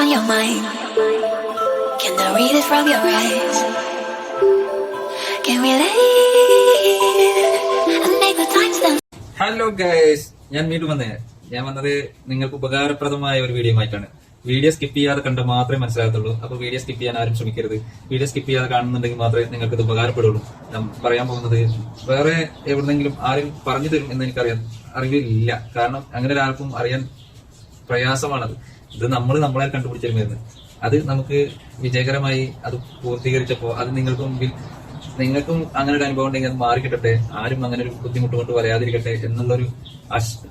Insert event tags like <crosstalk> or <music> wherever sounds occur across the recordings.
on your mind? Can I read it from your eyes? Can we? Hello guys ഞാൻ വീണ്ടും വന്നേ. ഞാൻ വന്നത് നിങ്ങൾക്ക് ഉപകാരപ്രദമായ ഒരു വീഡിയോ ആയിട്ടാണ്. വീഡിയോ സ്കിപ്പ് ചെയ്യാതെ കണ്ട് മാത്രമേ മനസ്സിലാകത്തുള്ളൂ. അപ്പൊ വീഡിയോ സ്കിപ്പ് ചെയ്യാൻ ആരും ശ്രമിക്കരുത്. വീഡിയോ സ്കിപ്പ് ചെയ്യാതെ കാണുന്നുണ്ടെങ്കിൽ മാത്രമേ നിങ്ങൾക്ക് ഇത് ഉപകാരപ്പെടുള്ളൂ. ഞാൻ പറയാൻ പോകുന്നത് വേറെ എവിടെന്നെങ്കിലും ആരും പറഞ്ഞു തരും എന്ന് എനിക്കറിയാം. അറിവില്ല. കാരണം അങ്ങനെ ഒരാൾക്കും അറിയാൻ പ്രയാസമാണത്. ഇത് നമ്മൾ നമ്മളെ കണ്ടുപിടിച്ചൊരു മരുന്ന് അത് നമുക്ക് വിജയകരമായി അത് പൂർത്തീകരിച്ചപ്പോ അത് നിങ്ങൾക്കും നിങ്ങൾക്കും അങ്ങനെ ഒരു അനുഭവം ഉണ്ടെങ്കിൽ അത് മാറിക്കിട്ടട്ടെ. ആരും അങ്ങനെ ഒരു ബുദ്ധിമുട്ട് കൊണ്ട് വരാതിരിക്കട്ടെ എന്നുള്ളൊരു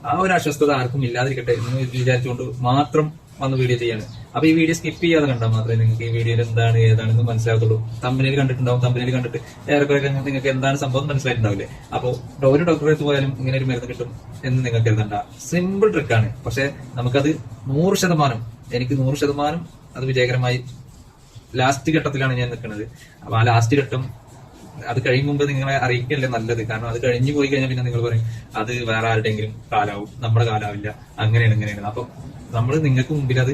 ആ ഒരു അസ്വസ്ഥത ആർക്കും ഇല്ലാതിരിക്കട്ടെ എന്ന് വിചാരിച്ചുകൊണ്ട് മാത്രം വന്ന് വീഡിയോ ചെയ്യാണ്. അപ്പൊ ഈ വീഡിയോ സ്കിപ്പ് ചെയ്യാതെ കണ്ടാൽ മാത്രമേ നിങ്ങൾക്ക് ഈ വീഡിയോയിൽ എന്താണ് ഏതാണെന്ന് മനസ്സിലാകത്തുള്ളൂ. തമ്പനിയിൽ കണ്ടിട്ടുണ്ടാവും തമ്പനിയിൽ കണ്ടിട്ട് ഏറെക്കുറെ നിങ്ങൾക്ക് എന്താണ് സംഭവം മനസ്സിലായിട്ടുണ്ടാവില്ലേ? അപ്പോ ഒരു ഡോക്ടറെ അടുത്ത് പോയാലും ഇങ്ങനെ ഒരു മരുന്ന് കിട്ടും എന്ന് നിങ്ങൾക്ക് എഴുതണ്ട. സിമ്പിൾ ട്രിക്കാണ് പക്ഷെ നമുക്കത് നൂറ് ശതമാനം എനിക്ക് നൂറ് ശതമാനം അത് വിജയകരമായി ലാസ്റ്റ് ഘട്ടത്തിലാണ് ഞാൻ നിൽക്കുന്നത്. അപ്പൊ ആ ലാസ്റ്റ് ഘട്ടം അത് കഴിയും മുമ്പ് നിങ്ങളെ അറിയിക്കല്ലേ നല്ലത്. കാരണം അത് കഴിഞ്ഞു പോയി കഴിഞ്ഞാൽ പിന്നെ നിങ്ങൾ പറയും അത് വേറെ ആരുടെയെങ്കിലും കാലാവും നമ്മുടെ കാലാവില്ല. അങ്ങനെയാണ് ഇങ്ങനെയാണ്. അപ്പൊ നമ്മൾ നിങ്ങൾക്ക് മുമ്പിൽ അത്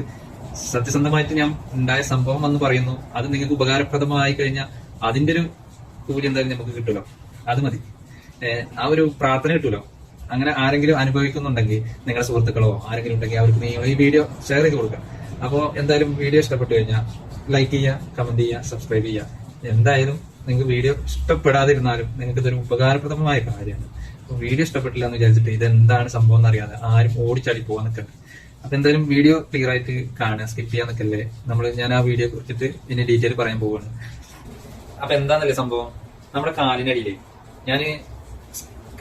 സത്യസന്ധമായിട്ട് ഞാൻ ഉണ്ടായ സംഭവം എന്ന് പറയുന്നു. അത് നിങ്ങൾക്ക് ഉപകാരപ്രദമായി കഴിഞ്ഞാൽ അതിന്റെ ഒരു കൂലി എന്തായാലും നമുക്ക് കിട്ടുമല്ലോ. അത് മതി. ആ ഒരു പ്രാർത്ഥന കിട്ടുമല്ലോ. അങ്ങനെ ആരെങ്കിലും അനുഭവിക്കുന്നുണ്ടെങ്കിൽ നിങ്ങളുടെ സുഹൃത്തുക്കളോ ആരെങ്കിലും ഉണ്ടെങ്കിൽ അവർക്ക് നിങ്ങൾ ഈ വീഡിയോ ഷെയർ ചെയ്ത് കൊടുക്കുക. അപ്പോൾ എന്തായാലും വീഡിയോ ഇഷ്ടപ്പെട്ടു കഴിഞ്ഞാൽ ലൈക്ക് ചെയ്യുക കമന്റ് ചെയ്യുക സബ്സ്ക്രൈബ് ചെയ്യുക. എന്തായാലും നിങ്ങൾക്ക് വീഡിയോ ഇഷ്ടപ്പെടാതിരുന്നാലും നിങ്ങൾക്ക് ഇതൊരു ഉപകാരപ്രദമായ കാര്യമാണ്. വീഡിയോ ഇഷ്ടപ്പെട്ടില്ല എന്ന് വിചാരിച്ചിട്ട് ഇത് എന്താണ് സംഭവം എന്നറിയാതെ ആരും ഓടിച്ചാടി പോകാൻ നിൽക്കണ്ട. അപ്പൊ എന്തായാലും വീഡിയോ ക്ലിയർ ആയിട്ട് കാണുക സ്കിപ്പ് ചെയ്യാൻ നിൽക്കല്ലേ നമ്മൾ ഞാൻ ആ വീഡിയോ കുറിച്ചിട്ട് ഇതിന്റെ ഡീറ്റെയിൽ പറയാൻ പോവാണ്. അപ്പൊ എന്താന്നല്ലേ സംഭവം? നമ്മുടെ കാലിനടിയിൽ ഞാൻ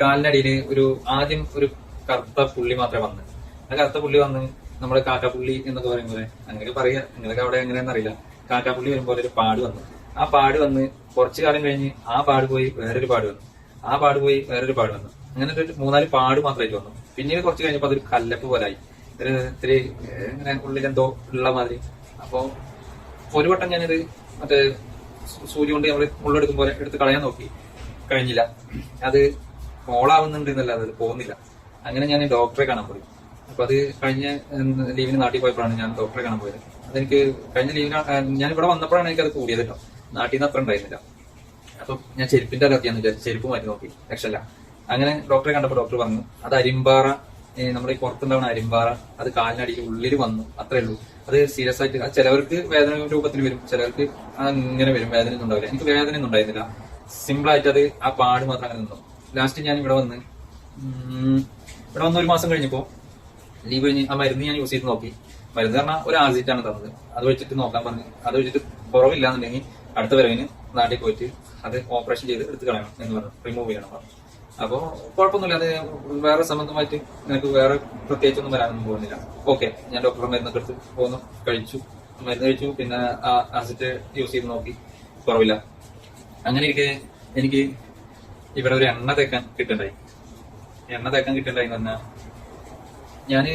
കാലിനടിയിൽ ഒരു ആദ്യം ഒരു കറുത്ത പുള്ളി മാത്രമേ വന്ന്. ആ കറുത്ത പുള്ളി വന്ന് നമ്മുടെ കാക്കാപ്പുള്ളി എന്നൊക്കെ പറയും പോലെ. അങ്ങനെ പറയാ. നിങ്ങളൊക്കെ അവിടെ എങ്ങനെയാണെന്ന് അറിയില്ല. കാക്കാപ്പുള്ളി വരുമ്പോൾ ഒരു പാട് വന്നു. ആ പാട് വന്ന് കുറച്ചു കാലം കഴിഞ്ഞ് ആ പാട് പോയി വേറൊരു പാട് വന്നു. ആ പാട് പോയി വേറൊരു പാട് വന്നു. അങ്ങനെ ഒരു മൂന്നാൽ പാട് മാത്രമായിട്ട് വന്നു. പിന്നീട് കുറച്ച് കഴിഞ്ഞപ്പോൾ അതൊരു കല്ലപ്പ് പോലായി. ഇത്തിരി ഇങ്ങനെ ഉള്ളിലെന്തോ ഉള്ള മാതിരി. അപ്പോ ഒരു വട്ടം ഞാനിത് മറ്റേ സൂര്യ കൊണ്ട് നമ്മൾ മുള്ളെടുക്കും പോലെ എടുത്ത് കളയാൻ നോക്കി. കഴിഞ്ഞില്ല. അത് മോളാവുന്നുണ്ട് എന്നല്ലാതെ അത് പോകുന്നില്ല അങ്ങനെ ഞാൻ ഡോക്ടറെ കാണാൻ പോയി. അപ്പൊ അത് കഴിഞ്ഞ ലീവിന് നാട്ടിൽ പോയപ്പോഴാണ് ഞാൻ ഡോക്ടറെ കാണാൻ പോയത്. അതെനിക്ക് കഴിഞ്ഞ ലീവിന് ഞാൻ ഇവിടെ വന്നപ്പോഴാണ് എനിക്ക് അത് കൂടിയത് കേട്ടോ. നാട്ടിൽ നിന്ന് അത്ര ഉണ്ടായിരുന്നില്ല. അപ്പൊ ഞാൻ ചെരുപ്പിന്റെ അലർജിയാന്ന് വിചാരിച്ചു ചെരുപ്പ് മാറ്റി നോക്കി. രക്ഷല്ല അങ്ങനെ ഡോക്ടറെ കണ്ടപ്പോൾ ഡോക്ടർ പറഞ്ഞു അത് അരിമ്പാറ നമ്മുടെ ഈ പുറത്തുണ്ടാവുന്ന അരിമ്പാറ അത് കാലിനടിയിൽ ഉള്ളിൽ വന്നു. അത്രേ ഉള്ളൂ. അത് സീരിയസ് ആയിട്ട് ചിലവർക്ക് വേദന രൂപത്തിൽ വരും ചിലവർക്ക് അങ്ങനെ വരും വേദന ഒന്നും ഉണ്ടാവില്ല. എനിക്ക് വേദന ഒന്നും ഉണ്ടായിരുന്നില്ല. സിമ്പിൾ ആയിട്ട് അത് ആ പാട് മാത്രം അങ്ങനെ നിന്നു. ലാസ്റ്റ് ഞാൻ ഇവിടെ വന്ന് ഇവിടെ വന്ന് ഒരു മാസം കഴിഞ്ഞപ്പോ ലീവ് കഴിഞ്ഞ് ആ മരുന്ന് ഞാൻ യൂസ് ചെയ്ത് നോക്കി. മരുന്ന് പറഞ്ഞാൽ ഒരു ആർജിറ്റാണ് തന്നത്. അത് വെച്ചിട്ട് നോക്കാൻ പറഞ്ഞു അത് വെച്ചിട്ട് കുറവില്ല എന്നുണ്ടെങ്കിൽ അടുത്ത വരവിന് നാട്ടിൽ പോയിട്ട് അത് ഓപ്പറേഷൻ ചെയ്ത് എടുത്ത് കളയണം എന്ന് പറഞ്ഞു റിമൂവ് ചെയ്യണം പറഞ്ഞു. അപ്പോ കുഴപ്പമൊന്നുമില്ല അത് വേറെ സംബന്ധമായിട്ട് നിനക്ക് വേറെ പ്രത്യേകിച്ചൊന്നും വരാനൊന്നും പോകുന്നില്ല. ഓക്കെ ഞാൻ ഡോക്ടറുടെ മരുന്നൊക്കെ എടുത്ത് പോന്നു കഴിച്ചു. മരുന്ന് കഴിച്ചു പിന്നെ ആസിഡ് യൂസ് ചെയ്ത് നോക്കി. കുറവില്ല. അങ്ങനെയൊക്കെ എനിക്ക് ഇവിടെ ഒരു എണ്ണ തേക്കാൻ കിട്ടണ്ടായി എണ്ണ തേക്കാൻ കിട്ടണ്ടായി എന്ന് പറഞ്ഞാൽ ഞാൻ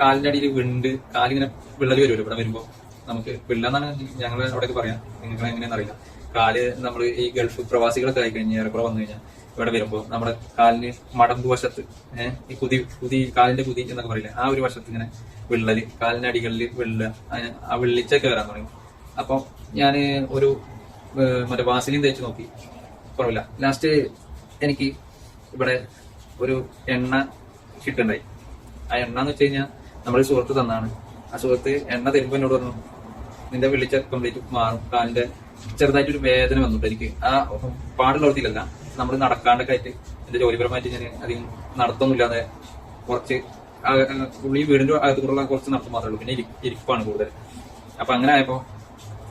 കാലിന്റെ അടിയിൽ വിണ്ട് കാലിങ്ങനെ വിള്ളൽ വരുമല്ലോ ഇവിടെ വരുമ്പോ. നമുക്ക് വിള്ളെന്നാണ് ഞങ്ങൾ അവിടെയൊക്കെ പറയാം. നിങ്ങൾക്ക് എങ്ങനെയാണെന്ന് അറിയില്ല. കാൽ നമ്മൾ ഈ ഗൾഫ് പ്രവാസികളൊക്കെ ആയി ഏറെക്കുറെ വന്നു കഴിഞ്ഞാൽ ഇവിടെ വരുമ്പോ നമ്മുടെ കാലിന് മടമ്പ് വശത്ത് ഈ കുതി കുതി കാലിന്റെ കുതി എന്നൊക്കെ പറയില്ലേ ആ ഒരു വശത്ത് ഇങ്ങനെ വിള്ളൽ കാലിന്റെ അടികളിൽ വിള്ള ആ- വിള്ളിച്ചൊക്കെ വരാൻ തുടങ്ങി. അപ്പൊ ഞാൻ ഒരു മറ്റേ വാസലിൻ തേച്ച് നോക്കി. കുറവില്ല ലാസ്റ്റ് എനിക്ക് ഇവിടെ ഒരു എണ്ണ കിട്ടുണ്ടായി. ആ എണ്ണ എന്ന് വെച്ച് കഴിഞ്ഞാൽ നമ്മുടെ സുഹൃത്ത് തന്നാണ്. ആ സുഹൃത്ത് എണ്ണ തരുമ്പോ എന്നോട് പറഞ്ഞു നിന്റെ വിളിച്ച കംപ്ലീറ്റ് മാറും. കാലിന്റെ ചെറുതായിട്ടൊരു വേദന വന്നിട്ട് എനിക്ക് ആ പാടുള്ള പാടുള്ളവർത്തിലല്ല നമ്മൾ നടക്കാണ്ടൊക്കെ ആയിട്ട് എന്റെ ജോലിപരമായിട്ട് ഞാൻ അധികം നടത്തൊന്നുമില്ലാതെ കുറച്ച് പുള്ളി വീടിന്റെ അകത്തുകൂടെ കുറച്ച് നടത്തം മാത്രമേ ഉള്ളൂ. പിന്നെ ഇരി- ഇരിപ്പാണ് കൂടുതൽ. അപ്പൊ അങ്ങനെ ആയപ്പോ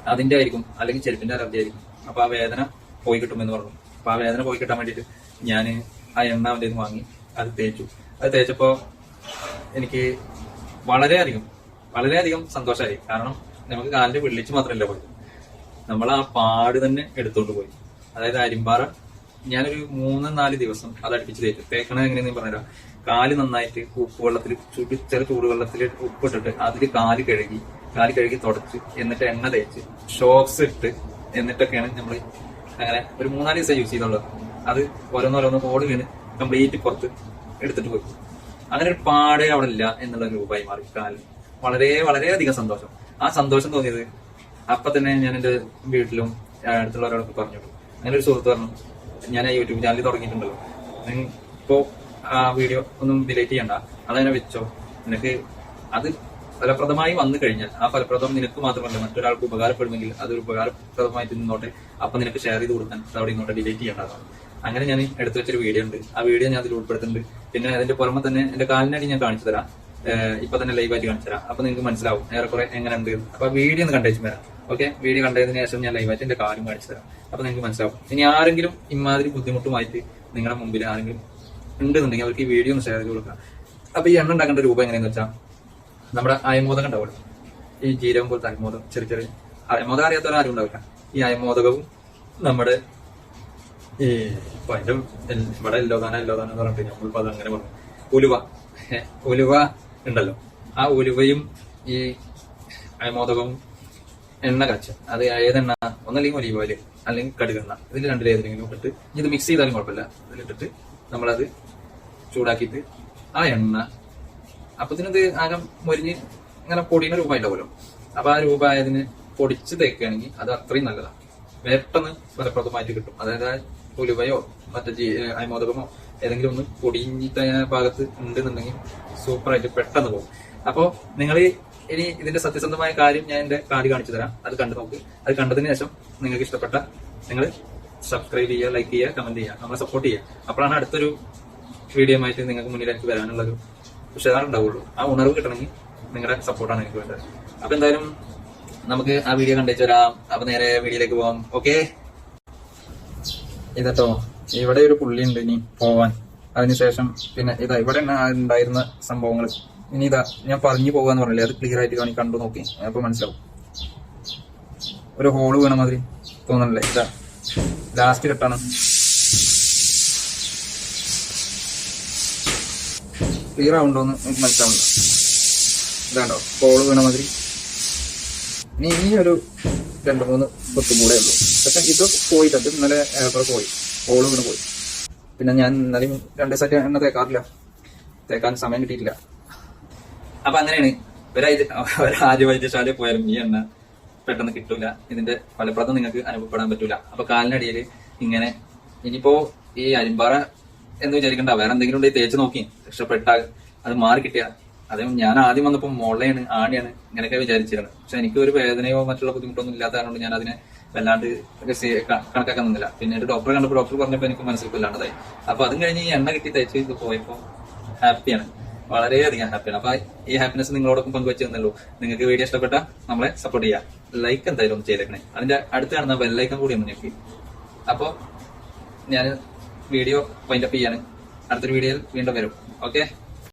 അതിന്റെ ആയിരിക്കും അല്ലെങ്കിൽ ചെരുപ്പിന്റെ അലർജി ആയിരിക്കും. അപ്പൊ ആ വേദന പോയി കിട്ടുമെന്ന് പറഞ്ഞു. അപ്പൊ ആ വേദന പോയി കിട്ടാൻ വേണ്ടിയിട്ട് ഞാൻ ആ എണ്ണ അവന്റെ വാങ്ങി അത് തേച്ചു. അത് തേച്ചപ്പോ എനിക്ക് വളരെയധികം വളരെയധികം സന്തോഷമായി കാരണം നമുക്ക് കാലിന്റെ വിളിച്ച് മാത്രമല്ല പോയി നമ്മൾ ആ പാട് തന്നെ എടുത്തോണ്ട് പോയി. അതായത് അരിമ്പാറ ഞാനൊരു മൂന്ന് നാല് ദിവസം അത് അടുപ്പിച്ച് തേച്ചു. തേക്കണത് എങ്ങനെയെന്ന് പറഞ്ഞുതരാം. കാൽ നന്നായിട്ട് ഉപ്പ് വെള്ളത്തിൽ ചുടി ചെറു ചൂടുവെള്ളത്തിൽ ഉപ്പിട്ടിട്ട് അതിൽ കാൽ കഴുകി കാൽ കഴുകി തുടച്ച് എന്നിട്ട് എണ്ണ തേച്ച് ഷോക്സ് ഇട്ട് എന്നിട്ടൊക്കെയാണ് നമ്മൾ അങ്ങനെ ഒരു മൂന്നാൽ ദിവസം യൂസ് ചെയ്തുള്ളത് അത് ഓരോന്നോരോന്ന് ഓട് വീണ് കംപ്ലീറ്റ് പുറത്ത് എടുത്തിട്ട് പോയി. അങ്ങനെ ഒരു പാടേ അവിടെ ഇല്ല എന്നുള്ള രൂപമായി മാറി കാലിൽ വളരെ വളരെ വളരെയധികം സന്തോഷം. ആ സന്തോഷം തോന്നിയത് അപ്പൊ തന്നെ ഞാൻ എന്റെ വീട്ടിലും അടുത്തുള്ളവരോടൊക്കെ പറഞ്ഞു അങ്ങനെ ഒരു സുഹൃത്ത് പറഞ്ഞു ഞാൻ യൂട്യൂബ് ചാനൽ തുടങ്ങിയിട്ടുണ്ടല്ലോ ഇപ്പോ ആ വീഡിയോ ഒന്നും ഡിലേറ്റ് ചെയ്യണ്ട. അതങ്ങനെ വെച്ചോ. നിനക്ക് അത് ഫലപ്രദമായി വന്നു കഴിഞ്ഞാൽ ആ ഫലപ്രദം നിനക്ക് മാത്രമല്ല മറ്റൊരാൾക്ക് ഉപകാരപ്പെടുമെങ്കിൽ അതൊരു ഉപകാരപ്രദമായിട്ട് നിന്നോട്ടെ. അപ്പൊ നിനക്ക് ഷെയർ ചെയ്ത് കൊടുക്കാൻ അത് അവിടെ ഇങ്ങോട്ട് ഡിലീറ്റ് ചെയ്യേണ്ടതാണ്. അങ്ങനെ ഞാൻ എടുത്തു വെച്ചൊരു വീഡിയോ ഉണ്ട്. ആ വീഡിയോ ഞാൻ അതിൽ ഉൾപ്പെടുത്തുന്നുണ്ട്. പിന്നെ അതിന്റെ പുറമെ തന്നെ എന്റെ കാലിനടി ഞാൻ കാണിച്ചു തരാം. ഇപ്പൊ തന്നെ ലൈവ് ആയിട്ട് കാണിച്ചു തരാം. അപ്പൊ നിങ്ങൾക്ക് മനസ്സിലാവും ഏറെക്കുറെ എങ്ങനെ ഉണ്ട്. അപ്പൊ വീഡിയോ ഒന്ന് കണ്ടേച്ചു വരാം. ഓക്കെ വീഡിയോ കണ്ടതിന് ശേഷം ഞാൻ ലൈവായിട്ട് എന്റെ കാര്യം കാണിച്ചു തരാം. അപ്പൊ നിങ്ങൾക്ക് മനസ്സിലാവും. ഇനി ആരെങ്കിലും ഇമാതിരി ബുദ്ധിമുട്ടുമായിട്ട് നിങ്ങളുടെ മുമ്പിൽ ആരെങ്കിലും ഉണ്ടെന്നുണ്ടെങ്കിൽ അവർക്ക് ഈ വീഡിയോ ഒന്ന് ഷെയർ ചെയ്ത് കൊടുക്കാം. അപ്പൊ ഈ എണ്ണ ഉണ്ടാക്കേണ്ട രൂപം എങ്ങനെയാന്ന് വെച്ചാൽ നമ്മുടെ അയമോദകം ഉണ്ടാവുമല്ലോ. ഈ ജീരകം പോലത്തെ അയമോദകം ചെറിയ ചെറിയ അയമോദകം അറിയാത്തവരും ആരും ഉണ്ടാവില്ല. ഈ അയമോദകവും നമ്മുടെ ഈ അതിന്റെ ഇവിടെ എല്ലോദാന എല്ലോദാന എന്ന് പറഞ്ഞിട്ട് നമ്മളിപ്പോ അത് അങ്ങനെ പറഞ്ഞു. ഉലുവ. ഉലുവ ഉണ്ടല്ലോ. ആ ഉലുവയും ഈ അയമോദകവും എണ്ണ കച്ച അത് ഏതെണ്ണ? ഒന്നല്ലെങ്കിൽ ഒലീവ് ഓയിൽ അല്ലെങ്കിൽ കടുകെണ്ണ ഇതിൽ രണ്ടിൽ ഏതെങ്കിലും ഇട്ടിട്ട് ഇത് മിക്സ് ചെയ്താലും കുഴപ്പമില്ല. ഇതിലിട്ടിട്ട് നമ്മളത് ചൂടാക്കിയിട്ട് ആ എണ്ണ അപ്പത്തിനത് ആകെ മൊരിഞ്ഞ് ഇങ്ങനെ പൊടിയുന്ന ഉണ്ടാവുമല്ലോ അപ്പൊ ആ രൂപമായതിന് പൊടിച്ച് തേക്കുകയാണെങ്കിൽ അത് അത്രയും നല്ലതാണ് പെട്ടെന്ന് ഫലപ്രദമായിട്ട് കിട്ടും. അതായത് ഉലുവയോ മറ്റേ ജീ അയമോദകമോ ഏതെങ്കിലും ഒന്ന് പൊടിഞ്ഞിട്ട് ഭാഗത്ത് ഉണ്ടെന്നുണ്ടെങ്കിൽ സൂപ്പറായിട്ട് പെട്ടെന്ന് പോകും. അപ്പോ നിങ്ങൾ ഇനി ഇതിന്റെ സത്യസന്ധമായ കാര്യം ഞാൻ എന്റെ കാർഡ് കാണിച്ചു തരാം. അത് കണ്ടു നോക്ക്. അത് കണ്ടതിന് ശേഷം നിങ്ങൾക്ക് ഇഷ്ടപ്പെട്ട നിങ്ങൾ സബ്സ്ക്രൈബ് ചെയ്യുക ലൈക്ക് ചെയ്യുക കമന്റ് ചെയ്യുക. നമ്മളെ സപ്പോർട്ട് ചെയ്യുക. അപ്പോഴാണ് അടുത്തൊരു വീഡിയോ ആയിട്ട് നിങ്ങൾക്ക് മുന്നിലേക്ക് വരാനുള്ളൊരു ഉഷാറുണ്ടാവുള്ളൂ ആ ഉണർവ് കിട്ടണമെങ്കിൽ നിങ്ങളുടെ സപ്പോർട്ടാണ് എനിക്ക് വേണ്ടത്. അപ്പൊ എന്തായാലും നമുക്ക് ആ വീഡിയോ കണ്ടേച്ചു വരാം. അപ്പൊ നേരെ വീഡിയോയിലേക്ക് പോവാം. ഓക്കെ ഇതട്ടോ. ഇവിടെ ഒരു പുള്ളി ഉണ്ട് ഇനി പോവാൻ. അതിനുശേഷം പിന്നെ ഇതാ ഇവിടെ ഉണ്ടായിരുന്ന സംഭവങ്ങൾ ഇനി ഇതാ ഞാൻ പറഞ്ഞു പോകാന്ന് പറഞ്ഞില്ലേ? അത് ക്ലിയർ ആയിട്ട് കാണി കണ്ടു നോക്കി. അപ്പൊ മനസ്സിലാവും. ഒരു ഹോൾ വീണ മാതിരി തോന്നണല്ലേ? ഇതാ. ലാസ്റ്റ് കെട്ടാണ് ക്ലിയർ ആവുണ്ടോന്ന് എനിക്ക് മനസ്സിലാവുന്നു ഇതാണ്ടോ? ഹോൾ വീണ മാതിരി. ഇനി ഈ ഒരു രണ്ട് മൂന്ന് കൊത്തും കൂടെ ഉള്ളൂ. പക്ഷെ ഇത് പോയിട്ടുണ്ട്. ഇന്നലെ ഏറെ പോയി. ഹോൾ വീണ് പോയി. പിന്നെ ഞാൻ ഇന്നലെയും രണ്ട് ദിവസമായിട്ട് എണ്ണ തേക്കാറില്ല. തേക്കാൻ സമയം കിട്ടിയിട്ടില്ല. അപ്പൊ അങ്ങനെയാണ്. ഒരാദ്യ <laughs> വൈദ്യശാലയിൽ പോയാലും ഈ എണ്ണ പെട്ടെന്ന് കിട്ടൂല. ഇതിന്റെ ഫലപ്രദം നിങ്ങൾക്ക് അനുഭവപ്പെടാൻ പറ്റൂല. അപ്പൊ കാലിനടിയിൽ ഇങ്ങനെ ഇനിയിപ്പോ ഈ അരിമ്പാറ എന്ന് വിചാരിക്കണ്ട. വേറെ എന്തെങ്കിലും ഉണ്ടെങ്കിൽ തേച്ച് നോക്കി. രക്ഷപ്പെട്ടാൽ അത് മാറി കിട്ടിയ. അതേപോലെ ഞാൻ ആദ്യം വന്നപ്പോൾ മുളയാണ് ആണിയാണ് ഇങ്ങനെയൊക്കെ വിചാരിച്ചിരുന്നത്. പക്ഷെ എനിക്ക് ഒരു വേദനയോ മറ്റുള്ള ബുദ്ധിമുട്ടൊന്നും ഇല്ലാത്ത കാരണം ഞാൻ അതിനെ വല്ലാണ്ട് കണക്കാക്കാൻ നിന്നില്ല പിന്നീട് ഡോക്ടറെ കണ്ടപ്പോൾ ഡോക്ടർ പറഞ്ഞപ്പോൾ എനിക്ക് മനസ്സിൽ വല്ലാണ്ടായി. അപ്പൊ അതും കഴിഞ്ഞ് ഈ എണ്ണ കിട്ടി തയ്ച്ച് ഇത് പോയപ്പോ ഹാപ്പിയാണ്. വളരെയധികം ഹാപ്പിയാണ്. അപ്പൊ ഈ ഹാപ്പിനെസ് നിങ്ങളോടൊപ്പം പങ്കുവെച്ച് തന്നല്ലോ നിങ്ങൾക്ക് വീഡിയോ ഇഷ്ടപ്പെട്ട നമ്മളെ സപ്പോർട്ട് ചെയ്യാം. ലൈക്ക് എന്തായാലും ഒന്ന് ചെയ്തേക്കണേ. അതിന്റെ അടുത്ത് കാണുന്ന ബെല്ലൈക്കൺ കൂടി ഒന്ന് ഞെക്കി. അപ്പൊ ഞാൻ വീഡിയോ വൈൻഡപ്പ് ചെയ്യാണ്. അടുത്തൊരു വീഡിയോയിൽ വീണ്ടും വരും. ഓക്കെ